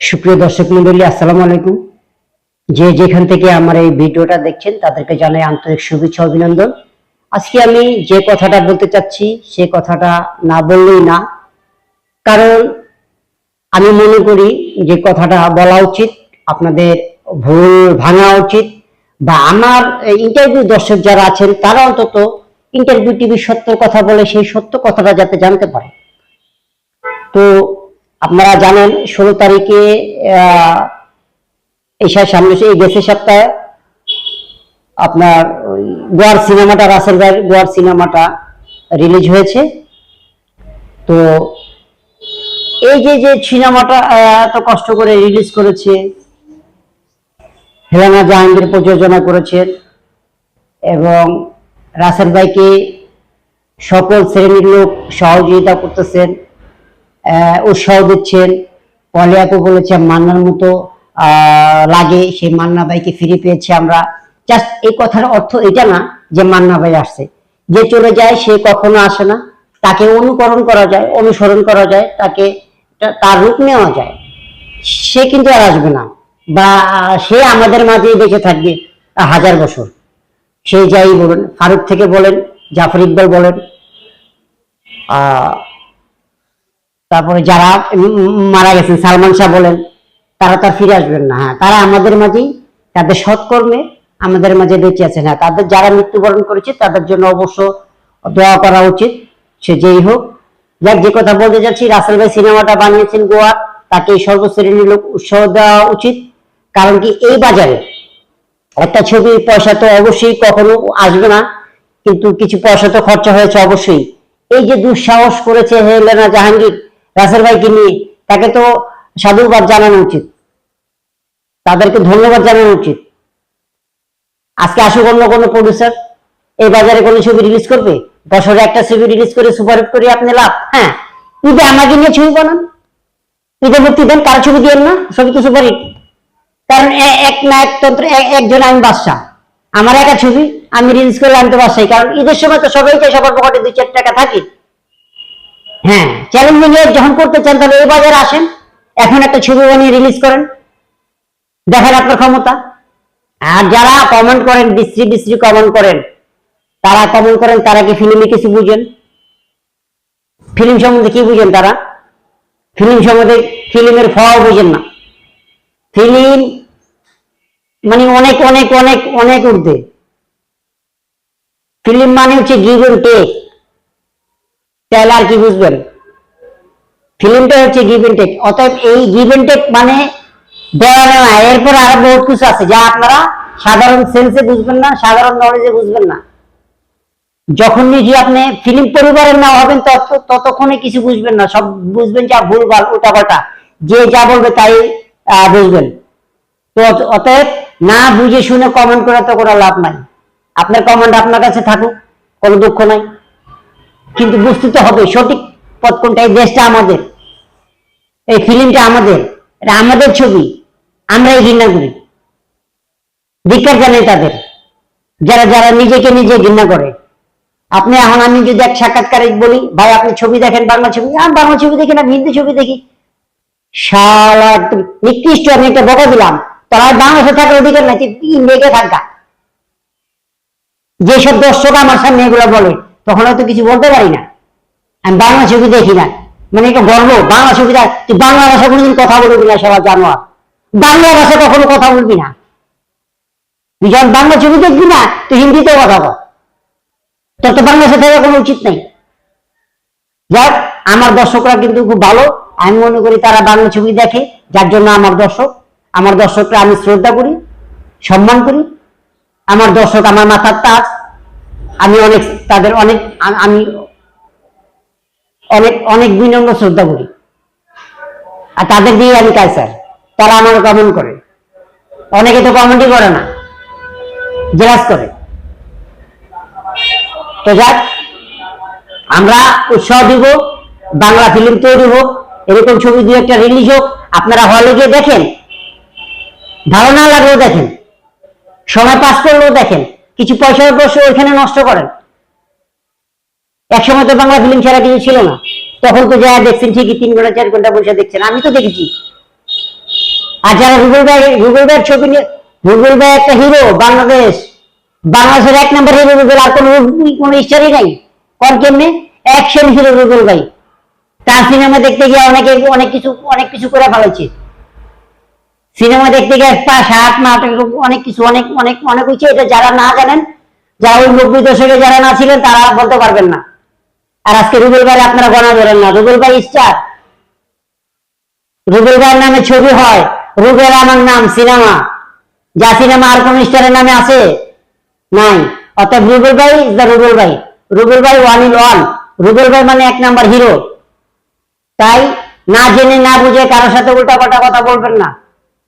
সুপ্রিয় দর্শক মন্ডলী, আসসালামু আলাইকুম। যে যেখান থেকে আমার এই ভিডিওটা দেখছেন, তাদেরকে জানাই আন্তরিক শুভেচ্ছা, অভিনন্দন। আজকে আমি যে কথাটা বলতে চাচ্ছি, সে কথাটা না বললেই না। কারণ আমি মনে করি যে কথাটা বলা উচিত, আপনাদের ভুল ভাঙা উচিত, বা আমার ইন্টারভিউ দর্শক যারা আছেন, তারা অন্তত ইন্টারভিউ টিভি সত্য কথা বলে সেই সত্য কথাটা যাতে জানতে পারে। তো আপনারা জানেন, ষোলো তারিখে এই সামনে এই গেছে সপ্তাহে আপনার গোয়ার সিনেমাটা, রাসেল ভাইয়ের গোয়ার সিনেমাটা রিলিজ হয়েছে। তো এই যে যে সিনেমাটা এত কষ্ট করে রিলিজ করেছে, হেলানা জাহাঙ্গীর প্রযোজনা করেছেন এবং রাসেল ভাইকে সকল শ্রেণির লোক সহযোগিতা করতেছেন। উৎসাহ দিচ্ছেন। পলে আপু বলেছে মান্নার মতো লাগে সেই মান্না ভাইকে ফিরে পেয়েছি আমরা। জাস্ট এই কথার অর্থ এটা না যে মান্না ভাই আসছে। যে চলে যায়, সে কখনো আসে না। তাকে অনুকরণ করা যায়, অনুসরণ করা যায়, তাকে তার রূপ নেওয়া যায়। সে কিন্তু আর আসবে না। বা, সে আমাদের মাঝেই বেঁচে থাকবে হাজার বছর। সে যাই বলেন, ফারুক থেকে বলেন, জাফর ইকবাল বলেন তারপরে যারা মারা গেছেন, সালমান শাহ বলেন, তারা তো আর ফিরে আসবেন না। হ্যাঁ তারা আমাদের মাঝেই, তাদের সৎকর্মে আমাদের মাঝে বেঁচে আছেন। হ্যাঁ তাদের যারা মৃত্যুবরণ করেছে, তাদের জন্য অবশ্য দোয়া করা উচিত, সে যেই হোক। যাক, যে কথা বলতে যাচ্ছি রাসেল ভাই সিনেমাটা বানিয়েছেন গোয়া তাকে সর্বশ্রেণীর লোক উৎসাহ দেওয়া উচিত। কারণ কি, এই বাজারে একটা ছবির পয়সা তো অবশ্যই কখনো আসবে না, কিন্তু কিছু পয়সা তো খরচা হয়েছে অবশ্যই। এই যে দুঃসাহস করেছে হেলেনা জাহাঙ্গীর রাসেল ভাইকে নিয়ে। তাকে তো সাধুবাদ জানানো উচিত। তাদেরকে ধন্যবাদ জানানো উচিত। আজকে আসুক অন্য কোনো প্রডিউসার এই বাজারে কোনো ছবি রিলিজ করবে? বছরে একটা ছবি রিলিজ করে সুপারহিট করে আপনি লাভ? হ্যাঁ। ঈদে আমাকে নিয়ে ছবি বানান। ঈদে মুক্তি দেন, কারও ছবি দিয়েন না, ছবি তো সুপারহিট কারণ এক না এক তন্ত্র একজন আমি বাদশা আমার একা ছবি, আমি রিলিজ করে আনতে বাদশাই কারণ ঈদের সময় তো সবাই চাই সবার পকেটে দুই চার টাকা থাকে। হ্যাঁ চ্যালেঞ্জ নিয়ে যখন করতে চান, তাহলে এই বাজারে আসেন। এখন একটা ছবি বানিয়ে রিলিজ করেন। দেখেন আপনার ক্ষমতা। আর যারা কমেন্ট করেন, বিশ্রী বিশ্রী কমেন্ট করেন, তারা কমেন্ট করেন, তারা কি ফিল্মে কিছু বুঝেন? ফিল্ম সম্বন্ধে কি বুঝেন তারা? ফিল্ম সম্বন্ধে ফিল্মের ফও বুঝেন না। ফিল্ম মানে অনেক অনেক অনেক অনেক ঊর্ধ্বে। ফিল্ম মানে হচ্ছে গিভ এন্ড টেক তাহলে আর কি বুঝবেন? ফিল্মটা হচ্ছে গিভ এন্ড টেক অতএব এই গিভ এন্ড টেক মানে দেওয়া নেওয়া। এরপর আরও বহুত কিছু আছে যা আপনারা সাধারণ সেন্সে বুঝবেন না, সাধারণ নলেজে বুঝবেন না। যখন নিজে আপনি ফিল্ম পরিবারের না হবেন ততক্ষণে কিছু বুঝবেন না। সব বুঝবেন যা ভুল, ভালো উল্টা পাল্টা যে যা বলবে তাই বুঝবেন। তো অতএব না বুঝে শুনে কমেন্ট করে তো কোনো লাভ নাই। আপনার কমেন্ট আপনার কাছে থাকুক, কোনো দুঃখ নাই। কিন্তু বুঝতে তো হবে, সঠিক পথ কোনটা? এই দেশটা আমাদের। এই ফিল্মটা আমাদের। এটা আমাদের ছবি। আমরাই ঘৃণা করি। ধিক্কার জানাই তাদের? যারা যারা নিজেকে নিজে ঘৃণা করে। আপনি, এখন আমি যদি এক সাক্ষাৎকারে বলি, ভাই, আপনি ছবি দেখেন বাংলা ছবি? আমি বাংলা ছবি দেখি না, হিন্দি ছবি দেখি। শালা, একদম নিকৃষ্ট, আমি একটা বকা দিলাম। তারা বাংলাদেশে থাকার অধিকার নাই ইন্ডিয়াকে থাকা? যেসব দর্শক আমার সামনে এগুলো বলে তখন হয়তো কিছু বলতে পারি না। আমি বাংলা ছবি দেখি না। মানে এটা গর্ব বাংলা ছবি দেখ, তুই বাংলা ভাষা কোনোদিন কথা বলবি না, সবার জানোয়ার বাংলা ভাষা কখনো কথা বলবি না। তুই যখন বাংলা ছবি দেখবি না, তুই হিন্দিতেও কথা বল। তোর তো বাংলাদেশে থাকা কোনো উচিত নেই। যাক, আমার দর্শকরা কিন্তু খুব ভালো। আমি মনে করি তারা বাংলা ছবি দেখে, যার জন্য আমার দর্শক, আমার দর্শকরা আমি শ্রদ্ধা করি, সম্মান করি। আমার দর্শক আমার মাথার তাজ। আমি অনেক, তাদের অনেক আমি অনেক অনেক বিনম্র শ্রদ্ধা করি। আর তাদের দিয়ে আমি কাজ, স্যার। তারা আমার কমেন্ট করে। অনেকে তো কমেন্টই করে না। জেরাজ করে। তো যাক, আমরা উৎসাহ দিব, বাংলা ফিল্ম তৈরি হোক, এরকম ছবি দু একটা রিলিজ হোক, আপনারা হলে গিয়ে দেখেন। না লাগলেও দেখেন। সময় পাস করলেও দেখেন। কিছু পয়সা পয়সা ওইখানে নষ্ট করেন। একসময় তো বাংলা ফিল্ম ছাড়া কিছু ছিল না। তখন তো যা দেখছেন ঠিকই তিন ঘণ্টা, চার ঘণ্টা বসে দেখছেন, আমি তো দেখেছি। আর যারা রুবেল ভাই, রুবেল ভাইয়ের ছবি নিয়ে রুবেল ভাই একটা হিরো বাংলাদেশ। বাংলাদেশের এক নম্বর হিরো রুবেল, আর কোনো কোনো স্টারই নাই। কোন কেমনে? অ্যাকশন হিরো রুবেল ভাই। তার সিনেমা দেখতে গিয়ে অনেকে অনেক কিছু অনেক কিছু করে ফেলেছে। সিনেমা দেখতে গিয়ে পাঁচ, সাত মাস অনেক কিছু, অনেক অনেক অনেক হয়েছে, এটা যারা না জানেন, যারা ওই নব্বই দশকে যারা না ছিলেন, তারা বলতে পারবেন না। আর আজকে রুবেল ভাই আপনারা গণা ধরেন না। রুবেল ভাই স্টার রুবেল ভাইয়ের নামে ছবি হয়, রুবেল আমার নাম, সিনেমা। যা সিনেমা আর কোন স্টারের নামে আছে? নাই। অর্থাৎ রুবেল ভাই ইজ দ্য রুবেল ভাই রুবেল ভাই ওয়ান ইন ওয়ান রুবেল ভাই মানে এক নাম্বার হিরো তাই না জেনে, না বুঝে কারোর সাথে উল্টা পাল্টা কথা বলবেন না।